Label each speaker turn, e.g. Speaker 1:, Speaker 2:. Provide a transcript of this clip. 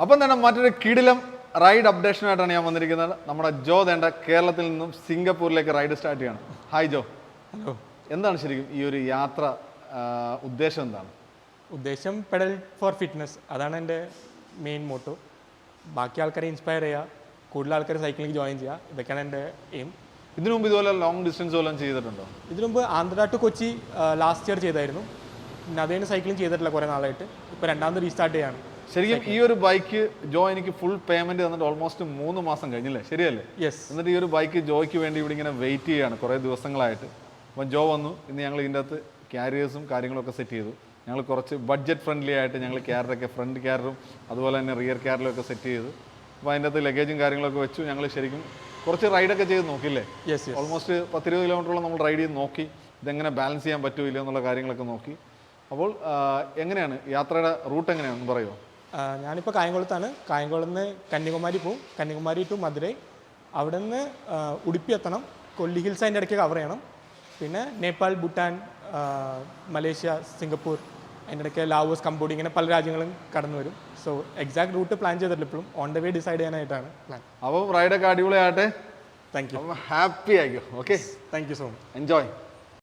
Speaker 1: അപ്പം തന്നെ മറ്റൊരു കിടിലം റൈഡ് അപ്ഡേഷനായിട്ടാണ് ഞാൻ വന്നിരിക്കുന്നത്. നമ്മുടെ ജോ തേണ്ട കേരളത്തിൽ നിന്നും സിംഗപ്പൂരിലേക്ക് റൈഡ് സ്റ്റാർട്ട് ചെയ്യണം. Hi Joe.
Speaker 2: ഹലോ
Speaker 1: എന്താണ് ശരിക്കും ഈ ഒരു യാത്ര ഉദ്ദേശം എന്താണ്?
Speaker 2: ഉദ്ദേശം പെഡൽ ഫോർ ഫിറ്റ്നസ് അതാണ് എന്റെ മെയിൻ മോട്ടോ ബാക്കി ആൾക്കാരെ ഇൻസ്പയർ ചെയ്യുക. കൂടുതൽ ആൾക്കാർ സൈക്ലിംഗ് ജോയിൻ ചെയ്യുക. ഇതൊക്കെയാണ് എന്റെ എയിം
Speaker 1: ഇതിനു മുമ്പ് ഇതുപോലെ ലോങ് ഡിസ്റ്റൻസ് വല്ലതും ചെയ്തിട്ടുണ്ടോ?
Speaker 2: ഇതിനു മുമ്പ് Andhra to Kochi last year ചെയ്തായിരുന്നു. പിന്നെ അതുകഴിഞ്ഞ് സൈക്ലിംഗ് ചെയ്തിട്ടില്ല കുറേ നാളായിട്ട്. ഇപ്പോൾ രണ്ടാമത് റീസ്റ്റാർട്ട് ചെയ്യാണ്.
Speaker 1: ശരിക്കും ഈ ഒരു ബൈക്ക് ജോ എനിക്ക് ഫുൾ പേയ്മെന്റ് തന്നിട്ട് ഓൾമോസ്റ്റ് മൂന്ന് മാസം കഴിഞ്ഞില്ലേ? ശരിയല്ലേ?
Speaker 2: യെസ്
Speaker 1: എന്നിട്ട് ഈ ഒരു ബൈക്ക് ജോയ്ക്ക് വേണ്ടി ഇവിടെ ഇങ്ങനെ വെയിറ്റ് ചെയ്യാണ് കുറേ ദിവസങ്ങളായിട്ട്. അപ്പം ജോ വന്നു. ഇന്ന് ഞങ്ങൾ ഇതിന്റെ അകത്ത് ക്യാരിയേഴ്സും കാര്യങ്ങളൊക്കെ സെറ്റ് ചെയ്തു. ഞങ്ങൾ കുറച്ച് ബഡ്ജറ്റ് ഫ്രണ്ട്ലി ആയിട്ട് ഞങ്ങൾ ക്യാരറൊക്കെ ഫ്രണ്ട് ക്യാരറും അതുപോലെ തന്നെ റിയർ ക്യാരലും ഒക്കെ സെറ്റ് ചെയ്തു. അപ്പോൾ അതിന്റെ അകത്ത് ലഗേജും കാര്യങ്ങളൊക്കെ വെച്ചു. ഞങ്ങൾ ശരിക്കും കുറച്ച് റൈഡൊക്കെ ചെയ്ത് നോക്കില്ലേ ഓൾമോസ്റ്റ് പത്തിരുപത് കിലോമീറ്ററോളം നമ്മൾ റൈഡ് ചെയ്ത് നോക്കി. ഇതെങ്ങനെ ബാലൻസ് ചെയ്യാൻ പറ്റൂല എന്നുള്ള കാര്യങ്ങളൊക്കെ നോക്കി. അപ്പോൾ എങ്ങനെയാണ് യാത്രയുടെ റൂട്ട് എങ്ങനെയാണെന്ന് പറയുമോ?
Speaker 2: ഞാനിപ്പോൾ കായംകുളത്താണ്. കായംകുളത്ത് നിന്ന് കന്യാകുമാരി പോവും. കന്യാകുമാരി ടു മധുരൈ. അവിടെ നിന്ന് ഉടുപ്പി എത്തണം കൊല്ലി ഹിൽസ് അതിന്റെ ഇടയ്ക്ക് കവർ ചെയ്യണം. പിന്നെ നേപ്പാൾ ഭൂട്ടാൻ മലേഷ്യ സിംഗപ്പൂർ അതിന്റെ ഇടയ്ക്ക് ലാവോസ് കമ്പോഡി ഇങ്ങനെ പല രാജ്യങ്ങളും കടന്നു വരും. സോ എക്സാക്ട് റൂട്ട് പ്ലാൻ ചെയ്തിട്ടില്ല ഇപ്പോഴും. ഓൺ ദ വേ ഡിസൈഡ് ചെയ്യാനായിട്ടാണ് പ്ലാൻ
Speaker 1: അപ്പോൾ റൈഡൊക്കെ അടിപൊളിയാകട്ടെ.
Speaker 2: താങ്ക് യു
Speaker 1: ഹാപ്പി ആയിക്കോ. Okay
Speaker 2: thank you so much
Speaker 1: enjoy